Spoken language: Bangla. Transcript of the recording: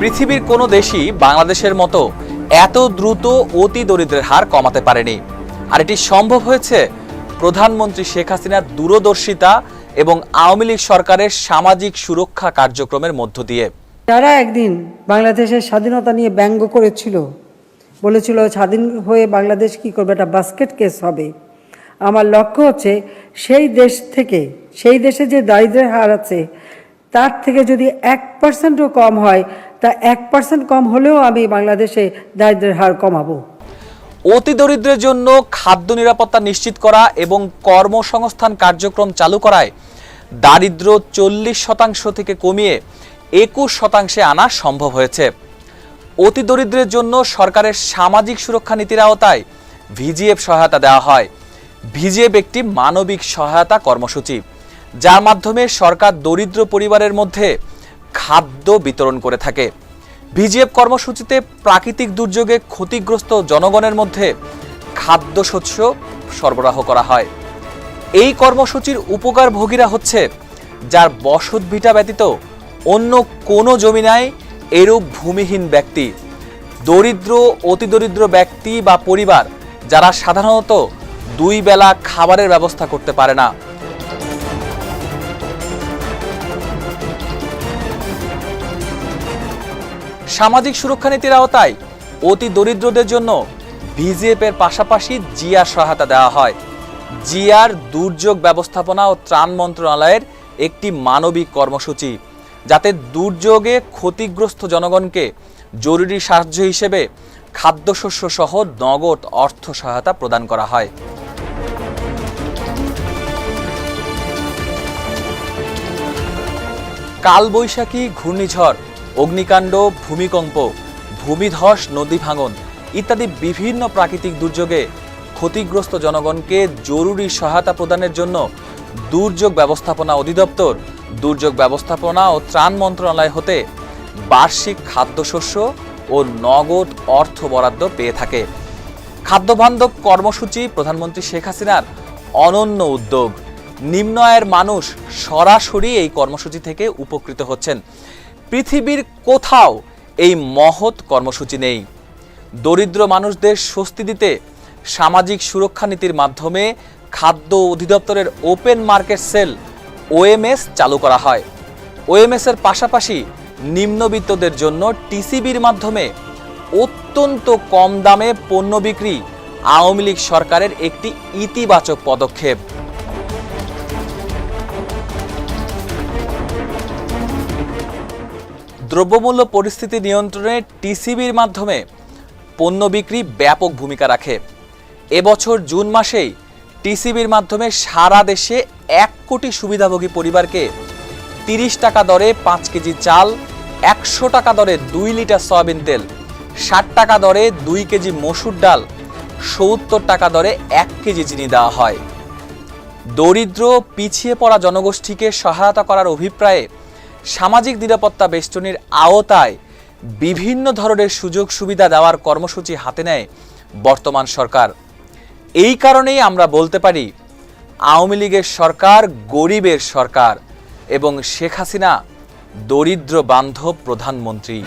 পৃথিবীর কোনো দেশই বাংলাদেশের মতো এত দ্রুত অতি দরিদ্রের হার কমাতে পারেনি। আর এটি সম্ভব হয়েছে প্রধানমন্ত্রী শেখ হাসিনার দূরদর্শিতা এবং আওয়ামী লীগ সরকারের সামাজিক সুরক্ষা কার্যক্রমের মধ্য দিয়ে। যারা একদিন বাংলাদেশের স্বাধীনতা নিয়ে ব্যঙ্গ করেছিল, বলেছিল, স্বাধীন হয়ে বাংলাদেশ কি করবে? এটা বাস্কেট কেস হবে। আমার লক্ষ্য হচ্ছে, সেই দেশ থেকে, সেই দেশে যে দারিদ্র্যের হার আছে তার থেকে যদি এক পার্সেন্টও কম হয়, তা এক পার্সেন্ট কম হলেও আমি বাংলাদেশে দারিদ্র্যের হার কমাবো। অতি দরিদ্রের জন্য খাদ্য নিরাপত্তা নিশ্চিত করা এবং কর্মসংস্থান কার্যক্রম চালু করায় দারিদ্র চল্লিশ শতাংশ থেকে কমিয়ে একুশ শতাংশে আনা সম্ভব হয়েছে। অতি দরিদ্রের জন্য সরকারের সামাজিক সুরক্ষা নীতির আওতায় ভিজিএফ সহায়তা দেওয়া হয়। ভিজিএফ একটি মানবিক সহায়তা কর্মসূচি। যার মাধ্যমে সরকার দরিদ্র পরিবারের মধ্যে খাদ্য বিতরণ করে থাকে। ভিজিএফ কর্মসূচিতে প্রাকৃতিক দুর্যোগে ক্ষতিগ্রস্ত জনগণের মধ্যে খাদ্যশস্য সরবরাহ করা হয়। এই কর্মসূচির উপকারভোগীরা হচ্ছে, যার বসত ভিটা ব্যতীত অন্য কোনো জমি নাই, এরূপ ভূমিহীন ব্যক্তি। দরিদ্র, অতি দরিদ্র ব্যক্তি বা পরিবার, যারা সাধারণত দুই বেলা খাবারের ব্যবস্থা করতে পারে না। সামাজিক সুরক্ষা নীতির আওতায় অতি দরিদ্রদের জন্য এর পাশাপাশি জিয়ার সহায়তা দেওয়া হয়। জিয়ার দুর্যোগ ব্যবস্থাপনা ও ত্রাণ মন্ত্রণালয়ের একটি মানবিক কর্মসূচি, যাতে দুর্যোগে ক্ষতিগ্রস্ত জনগণকে জরুরি সাহায্য হিসেবে খাদ্যশস্য সহ নগদ অর্থ সহায়তা প্রদান করা হয়। কালবৈশাখী ঘূর্ণিঝড় অগ্নিকাণ্ড, ভূমিকম্প, ভূমিধস, নদী ভাঙন ইত্যাদি বিভিন্ন প্রাকৃতিক দুর্যোগে ক্ষতিগ্রস্ত জনগণকে জরুরি সহায়তা প্রদানের জন্য দুর্যোগ ব্যবস্থাপনা অধিদপ্তর, দুর্যোগ ব্যবস্থাপনা ও ত্রাণ মন্ত্রণালয় হতে বার্ষিক খাদ্যশস্য ও নগদ অর্থ বরাদ্দ পেয়ে থাকে। খাদ্যবান্ধব কর্মসূচি প্রধানমন্ত্রী শেখ হাসিনার অনন্য উদ্যোগ। নিম্ন আয়ের মানুষ সরাসরি এই কর্মসূচি থেকে উপকৃত হচ্ছেন। পৃথিবীর কোথাও এই মহৎ কর্মসূচি নেই। দরিদ্র মানুষদের স্বস্তি দিতে সামাজিক সুরক্ষা নীতির মাধ্যমে খাদ্য অধিদপ্তরের ওপেন মার্কেট সেল ওএমএস চালু করা হয়। ওএমএস এর পাশাপাশি নিম্নবিত্তদের জন্য টিসিবির মাধ্যমে অত্যন্ত কম দামে পণ্য বিক্রি আওয়ামী লীগ সরকারের একটি ইতিবাচক পদক্ষেপ। দ্রব্যমূল্য পরিস্থিতি নিয়ন্ত্রণে টিসিবির মাধ্যমে পণ্য বিক্রি ব্যাপক ভূমিকা রাখে। এবছর জুন মাসেই টিসিবির মাধ্যমে সারা দেশে এক কোটি সুবিধাভোগী পরিবারকে তিরিশ টাকা দরে পাঁচ কেজি চাল, একশো টাকা দরে দুই লিটার সয়াবিন তেল, ষাট টাকা দরে দুই কেজি মসুর ডাল, সত্তর টাকা দরে এক কেজি চিনি দেওয়া হয়। দরিদ্র, পিছিয়ে পড়া জনগোষ্ঠীকে সহায়তা করার অভিপ্রায়ে সামাজিক নিরাপত্তা বেষ্টনীর আওতায় বিভিন্ন ধরনের সুযোগ সুবিধা দেওয়ার কর্মসূচি হাতে নেয় বর্তমান সরকার। এই কারণেই আমরা বলতে পারি, আওয়ামী লীগের সরকার গরিবের সরকার এবং শেখ হাসিনা দরিদ্র বান্ধব প্রধানমন্ত্রী।